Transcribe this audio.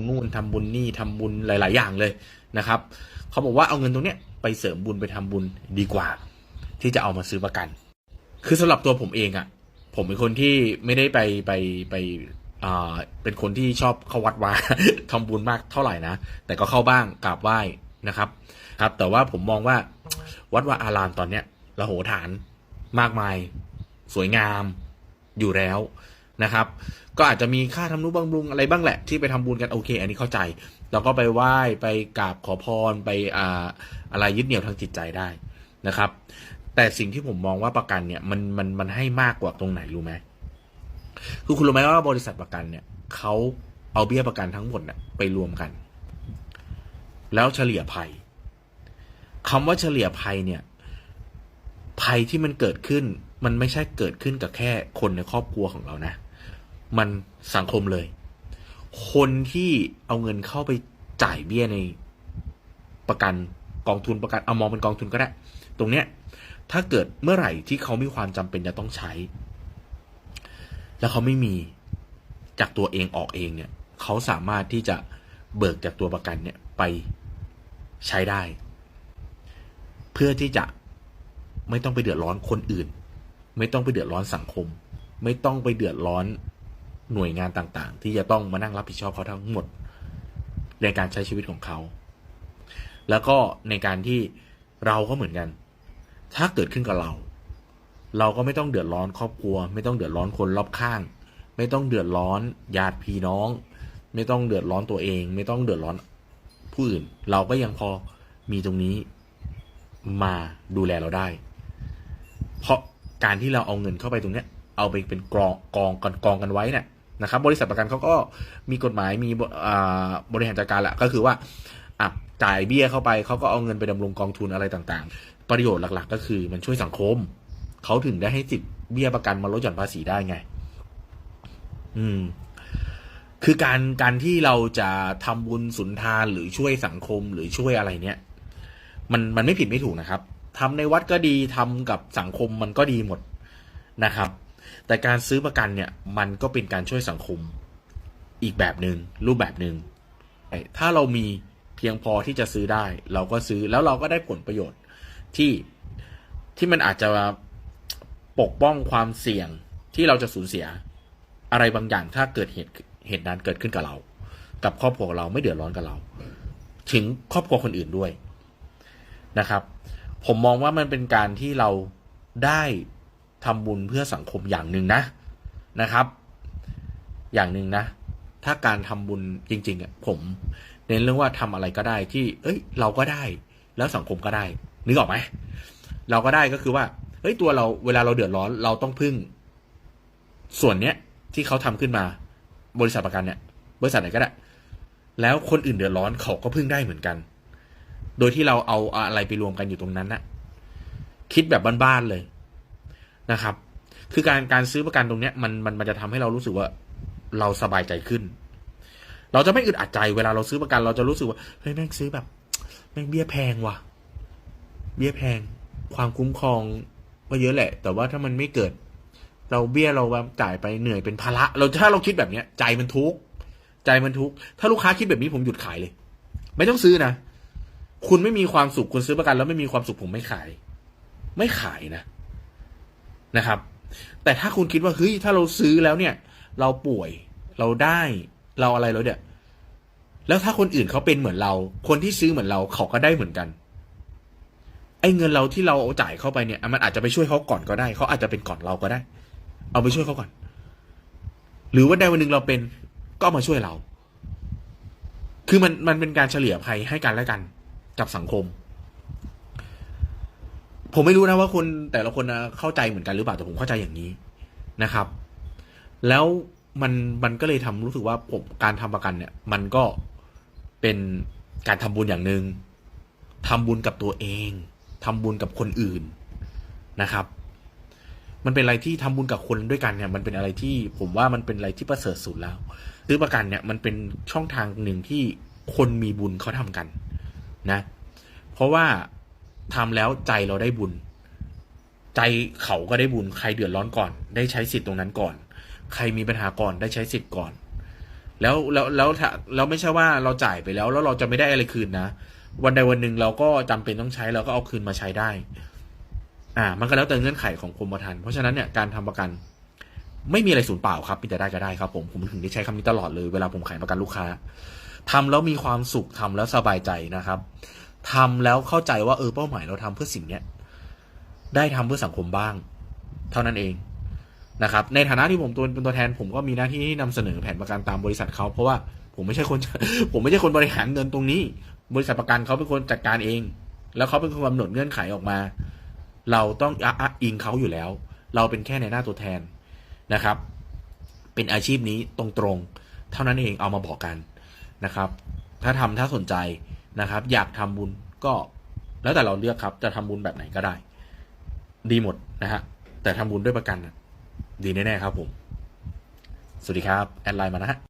ญนู่นทำบุญนี่ทำบุญหลาย ๆ อย่างเลยนะครับเขาบอกว่าเอาเงินตรงเนี้ยไปเสริมบุญไปทำบุญดีกว่า ที่จะเอามาซื้อประกัน คือสำหรับตัวผมเองอะ่ะ ผมเป็นคนที่ไม่ได้ไปไปไปอ่าเป็นคนที่ชอบเข้าวัดวาทำบุญมากเท่าไหร่นะแต่ก็เข้าบ้างกราบไหว้นะครับ ครับ แต่ว่าผมมองว่าวัดวาอารามตอนเนี้ยระโหฐานมากมาย สวยงามอยู่แล้ว นะครับ ก็อาจจะมีค่าทำนุบำรุงอะไรบ้างแหละ ที่ไปทำบุญกันโอเค อันนี้เข้าใจเราก็ไปไหว้ไปกราบขอพรไปอ่าอะไรยึดเหนี่ยวทางจิตใจได้นะครับ แต่สิ่งที่ผมมองว่าประกันเนี่ยมันมันมันให้มากกว่าตรงไหนรู้ไหมคือคุณรู้ไหมว่าบริษัทประกันเนี่ยเขาเอาเบี้ยประกันทั้งหมดเนี่ยไปรวมกัน แล้วเฉลี่ยภัยคำว่าเฉลี่ยภัยเนี่ย ภัยที่มันเกิดขึ้น มันไม่ใช่เกิดขึ้นกับแค่คนในครอบครัวของเรานะ มันสังคมเลย คนที่เอาเงินเข้าไปจ่ายเบี้ยในประกันกองทุนประกันเอามองเป็นกองทุนก็ได้ ตรงเนี้ย ถ้าเกิดเมื่อไหร่ที่เขามีความจำเป็นจะต้องใช้ แล้วเขาไม่มีจากตัวเองออกเองเนี่ย เขาสามารถที่จะเบิกจากตัวประกันเนี่ยไปใช้ได้ เพื่อที่จะไม่ต้องไปเดือดร้อนคนอื่น ไม่ต้องไปเดือดร้อนสังคม ไม่ต้องไปเดือดร้อน หน่วยงานต่างๆ ที่จะต้องมานั่งรับผิดชอบเขาทั้งหมด ในการใช้ชีวิตของเขา แล้วก็ในการที่เราก็เหมือนกัน ถ้าเกิดขึ้นกับเรา เราก็ไม่ต้องเดือดร้อนครอบครัว ไม่ต้องเดือดร้อนคนรอบข้าง ไม่ต้องเดือดร้อนญาติพี่น้อง ไม่ต้องเดือดร้อนตัวเอง ไม่ต้องเดือดร้อนผู้อื่น เราก็ยังพอมีตรงนี้มาดูแลเราได้ เพราะการที่เราเอาเงินเข้าไปตรงเนี้ย เอาไปเป็นกองกองกันกองกันไว้เนี่ย นะครับบริษัทประกันเขาก็มีกฎหมายมีบริหารจัดการแหละก็คือว่าจ่ายเบี้ยเข้าไปเขาก็เอาเงินไปดำรงกองทุนอะไรต่างๆ ประโยชน์หลัก ๆ ก็คือมันช่วยสังคม เขาถึงได้ให้สิทธิ์เบี้ยประกันมาลดหย่อนภาษีได้ไง อืม คือการการที่เราจะทำบุญสุนทานหรือช่วยสังคมหรือช่วยอะไรเนี่ย มันมันไม่ผิดไม่ถูกนะครับทำในวัดก็ดีทำกับสังคมมันก็ดีหมดนะครับ แต่การซื้อประกันเนี่ยมันก็เป็นการช่วยสังคมอีกแบบหนึง่งรูปแบบหนึง่งถ้าเรามีเพียงพอที่จะซื้อได้ เราก็ซื้อแล้วเราก็ได้ผลประโยชน์ที่ที่มันอาจจะปกป้องความเสี่ยงที่เราจะสูญเสียอะไรบางอย่างถ้าเกิดเหตุเหตุนั้นเกิดขึ้นกับเรา กับครอบครัวของเราไม่เดือดร้อนกับเรา ถึงครอบครัวคนอื่นด้วยนะครับ ผมมองว่ามันเป็นการที่เราได้ ทำบุญเพื่อสังคมอย่างหนึ่งนะนะครับ อย่างหนึ่งนะ ถ้าการทำบุญจริงๆอะผมเน้นเรื่องว่าทำอะไรก็ได้ที่ เอ้ย เราก็ได้ แล้วสังคมก็ได้ นึกออกไหมเราก็ได้ก็คือว่าเฮ้ยตัวเราเวลาเราเดือดร้อนเราต้องพึ่ง ส่วนเนี้ยที่เขาทำขึ้นมา บริษัทประกันเนี่ย บริษัทไหนก็ได้ แล้วคนอื่นเดือดร้อนเขาก็พึ่งได้เหมือนกัน โดยที่เราเอาอะไรไปรวมกันอยู่ตรงนั้นนะคิดแบบบ้านๆเลย นะครับ คือการการซื้อประกันตรงเนี้ยมันมันมันจะทำให้เรารู้สึกว่าเราสบายใจขึ้น เราจะไม่อึดอัดใจเวลาเราซื้อประกัน เราจะรู้สึกว่าเฮ้ยแม่งซื้อแบบแม่งเบี้ยแพงว่ะ เบี้ยแพง ความคุ้มครองก็เยอะแหละ แต่ว่าถ้ามันไม่เกิด เราเบี้ยเราแบบจ่ายไปเหนื่อยเป็นภาระเราถ้าเราคิดแบบเนี้ยใจมันทุกข์ใจมันทุกข์ถ้าลูกค้าคิดแบบนี้ผมหยุดขายเลย ไม่ต้องซื้อนะคุณไม่มีความสุขคุณซื้อประกัน แล้วไม่มีความสุขผมไม่ขาย ไม่ขายนะ นะครับ แต่ถ้าคุณคิดว่าเฮ้ยถ้าเราซื้อแล้วเนี่ย เราป่วยเราได้เราอะไรแล้วเนี่ยแล้วถ้าคนอื่นเขาเป็นเหมือนเรา คนที่ซื้อเหมือนเราเขาก็ได้เหมือนกันไอ้เงินเราที่เราเอาจ่ายเข้าไปเนี่ย มันอาจจะไปช่วยเขาก่อนก็ได้ เขาอาจจะเป็นก่อนเราก็ได้ เอาไปช่วยเขาก่อน หรือว่าได้วันหนึ่งเราเป็นก็มาช่วยเรา คือมันมันเป็นการเฉลี่ยภัยให้กันและกันกับสังคม ผมไม่รู้นะว่าคนแต่ละคนนะเข้าใจเหมือนกันหรือเปล่าแต่ผมเข้าใจอย่างนี้นะครับ แล้วมันมันก็เลยทำรู้สึกว่าผมการทำประกันเนี่ย มันก็เป็นการทำบุญอย่างหนึ่งทำบุญกับตัวเองทำบุญกับคนอื่นนะครับ มันเป็นอะไรที่ทำบุญกับคนด้วยกันเนี่ย มันเป็นอะไรที่ผมว่ามันเป็นอะไรที่ประเสริฐสุดแล้วซื้อประกันเนี่ยมันเป็นช่องทางหนึ่งที่คนมีบุญเขาทำกันนะ เพราะว่า ทำแล้วใจเราได้บุญ ใจเขาก็ได้บุญ ใครเดือดร้อนก่อน ได้ใช้สิทธิ์ตรงนั้นก่อน ใครมีปัญหาก่อนได้ใช้สิทธิ์ก่อน แล้วแล้วแล้วถ้าแล้วไม่ใช่ว่าเราจ่ายไปแล้ว แล้วเราจะไม่ได้อะไรคืนนะวันใดวันหนึ่งเราก็จำเป็นต้องใช้เราก็เอาคืนมาใช้ได้ อ่า มันก็แล้วแต่เงื่อนไขของกรมธรรม์เพราะฉะนั้นเนี่ยการทำประกัน ไม่มีอะไรสูญเปล่าครับมีแต่ได้ก็ได้ครับผมผมถึงได้ใช้คำนี้ตลอดเลยเวลาผมขายประกันลูกค้าทำแล้วมีความสุขทำแล้วสบายใจนะครับ ทำแล้วเข้าใจว่าเออเป้าหมายเราทำเพื่อสิ่งเนี้ยได้ทำเพื่อสังคมบ้าง เท่านั้นเองนะครับ ในฐานะที่ผมตัวเป็นตัวแทน ผมก็มีหน้าที่ที่นำเสนอแผนประกันตามบริษัทเขาเพราะว่าผมไม่ใช่คน ผมไม่ใช่คนบริหารเงินตรงนี้ บริษัทประกันเขาเป็นคนจัดการเอง แล้วเขาเป็นคนกำหนดเงื่อนไขออกมา เราต้องอะอะอิงเขาอยู่แล้ว เราเป็นแค่ในหน้าตัวแทนนะครับ เป็นอาชีพนี้ตรงๆ เท่านั้นเองเอามาบอกกันนะครับ ถ้าทำถ้าสนใจ นะครับ อยากทำบุญก็แล้วแต่เราเลือกครับ จะทำบุญแบบไหนก็ได้ ดีหมดนะฮะแต่ทำบุญด้วยประกันดีแน่ๆครับผม สวัสดีครับ แอดไลน์มานะฮะ